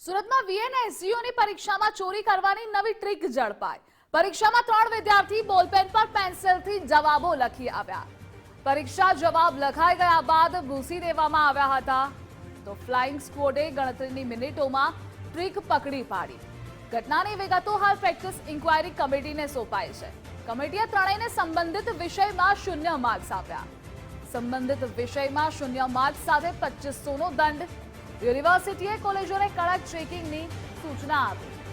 સુરતમાં વીએનએસયુની પરીક્ષામાં ચોરી કરવાની નવી ટ્રીક ઝડપાઈ. પરીક્ષામાં ત્રણ વિદ્યાર્થી બોલપેન પર પેન્સિલથી જવાબો લખી આવ્યા. પરીક્ષા જવાબ લખાઈ ગયા બાદ ભૂસી દેવામાં આવ્યા હતા. તો ફ્લાઇંગ સ્કવોડે ગણતરીની મિનિટોમાં ટ્રીક પકડી પાડી. ઘટનાની વિગતો હાલ પ્રેક્ટિસ ઇન્ક્વાયરી કમિટીને સોંપાઈ છે. કમિટીએ ત્રણેયને સંબંધિત વિષયમાં શૂન્ય માર્ક્સ આપ્યા. સંબંધિત વિષયમાં શૂન્ય માર્ક્સ સાથે પચીસોનો દંડ યુનિવર્સિટીએ કોલેજોને કડક ચેકિંગની સૂચના આપી.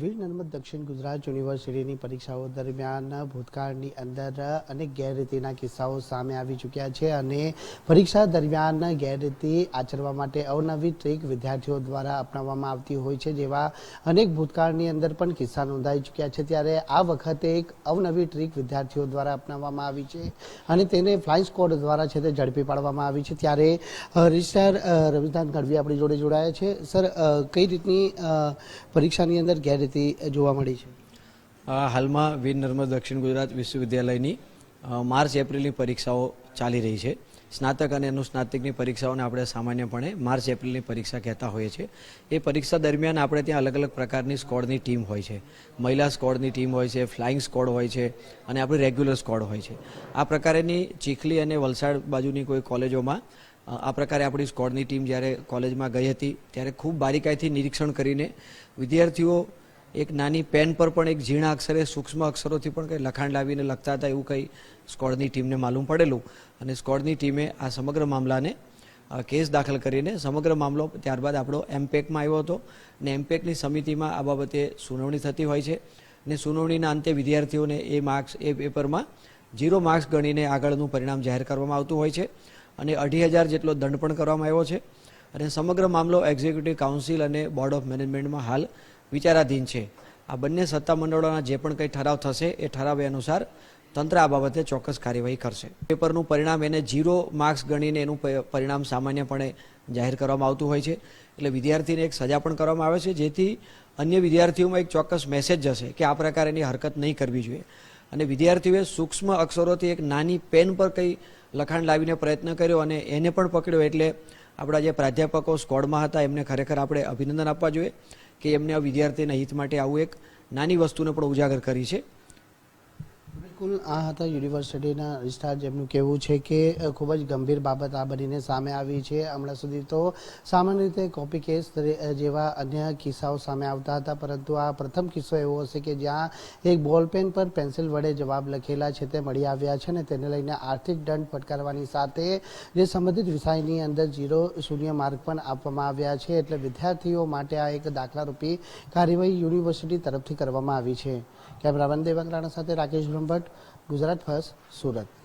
વીર નર્મદ દક્ષિણ ગુજરાત યુનિવર્સિટીની પરીક્ષાઓ દરમિયાન ભૂતકાળની અંદર અનેક ગેરરીતિના કિસ્સાઓ સામે આવી ચૂક્યા છે અને પરીક્ષા દરમિયાન ગેરરીતિ આચરવા માટે અવનવી ટ્રીક વિદ્યાર્થીઓ દ્વારા અપનાવવામાં આવતી હોય છે, જેવા અનેક ભૂતકાળની અંદર પણ કિસ્સા નોંધાઈ ચૂક્યા છે. ત્યારે આ વખતે એક અવનવી ટ્રીક વિદ્યાર્થીઓ દ્વારા અપનાવવામાં આવી છે અને તેને ફ્લાઇંગ સ્કોડ દ્વારા છે તે ઝડપી પાડવામાં આવી છે. ત્યારે રજિસ્ટ્રાર રવિકાંત ગઢવી આપણી જોડે જોડાયા છે. સર કઈ રીતની પરીક્ષાની અંદર ગેરરીતિ જોવા મળી છે? હાલમાં વીર નર્મદ દક્ષિણ ગુજરાત વિશ્વવિદ્યાલયની માર્ચ એપ્રિલની પરીક્ષાઓ ચાલી રહી છે. સ્નાતક અને અનુસ્નાતકની પરીક્ષાઓને આપણે સામાન્યપણે માર્ચ એપ્રિલની પરીક્ષા કહેતા હોઈએ છીએ. એ પરીક્ષા દરમિયાન આપણે ત્યાં અલગ અલગ પ્રકારની સ્કોડની ટીમ હોય છે. મહિલા સ્કોડની ટીમ હોય છે, ફ્લાઇંગ સ્કોડ હોય છે અને આપણી રેગ્યુલર સ્કોડ હોય છે. આ પ્રકારેની ચીખલી અને વલસાડ બાજુની કોઈ કોલેજોમાં આ પ્રકારે આપણી સ્કોડની ટીમ જ્યારે કોલેજમાં ગઈ હતી, ત્યારે ખૂબ બારીકાઈથી નિરીક્ષણ કરીને વિદ્યાર્થીઓ એક નાની પેન પર પણ એક ઝીણા અક્ષરે, સૂક્ષ્મ અક્ષરોથી પણ કંઈ લખાણ લાવીને લખતા હતા એવું કંઈ સ્કોડની ટીમને માલુમ પડેલું. અને સ્કોડની ટીમે આ સમગ્ર મામલાને કેસ દાખલ કરીને સમગ્ર મામલો ત્યારબાદ આપણો એમપેકમાં આવ્યો હતો. અને એમપેકની સમિતિમાં આ બાબતે સુનાવણી થતી હોય છે. અને સુનાવણીના અંતે વિદ્યાર્થીઓને એ માર્ક્સ, એ પેપરમાં ઝીરો માર્ક્સ ગણીને આગળનું પરિણામ જાહેર કરવામાં આવતું હોય છે. અને અઢી હજાર જેટલો દંડ પણ કરવામાં આવ્યો છે. અને સમગ્ર મામલો એક્ઝિક્યુટિવ કાઉન્સિલ અને બોર્ડ ઓફ મેનેજમેન્ટમાં હાલ વિચારાધીન છે. આ બંને સત્તામંડળોના જે પણ કંઈ ઠરાવ થશે એ ઠરાવ અનુસાર તંત્ર આ બાબતે ચોક્કસ કાર્યવાહી કરશે. પેપરનું પરિણામ એને ઝીરો માર્ક્સ ગણીને એનું પરિણામ સામાન્યપણે જાહેર કરવામાં આવતું હોય છે. એટલે વિદ્યાર્થીને એક સજા પણ કરવામાં આવે છે, જેથી અન્ય વિદ્યાર્થીઓમાં એક ચોક્કસ મેસેજ જશે કે આ પ્રકારેની હરકત નહીં કરવી જોઈએ. અને વિદ્યાર્થીઓએ સૂક્ષ્મ અક્ષરોથી એક નાની પેન પર કંઈ લખાણ લાવીને પ્રયત્ન કર્યો અને એને પણ પકડ્યો એટલે આપણા જે પ્રાધ્યાપકો સ્કોડમાં હતા, એમને ખરેખર આપણે અભિનંદન આપવા જોઈએ કે એમને આ વિદ્યાર્થીના હિત માટે આવું એક નાની વસ્તુને પણ ઉજાગર કરી છે. બિલકુલ, આ હતા યુનિવર્સિટીના રજિસ્ટ્રાર જેમનું કહેવું છે કે ખૂબ જ ગંભીર બાબત આ બનીને સામે આવી છે. હમણાં સુધી તો સામાન્ય રીતે કોપી કેસ જેવા અન્ય કિસ્સાઓ સામે આવતા હતા, પરંતુ આ પ્રથમ કિસ્સો એવો હશે કે જ્યાં એક બોલપેન પર પેન્સિલ વડે જવાબ લખેલા છે તે મળી આવ્યા છે અને તેને લઈને આર્થિક દંડ ફટકારવાની સાથે જે સંબંધિત વિષયની અંદર જીરો શૂન્ય માર્ક પણ આપવામાં આવ્યા છે. એટલે વિદ્યાર્થીઓ માટે આ એક દાખલારૂપી કાર્યવાહી યુનિવર્સિટી તરફથી કરવામાં આવી છે. કેમેરામેન દેવાંગ રાણા સાથે રાકેશ બ્રહ્મભટ્ટ ગુજરાત ફર્સ્ટ સુરત.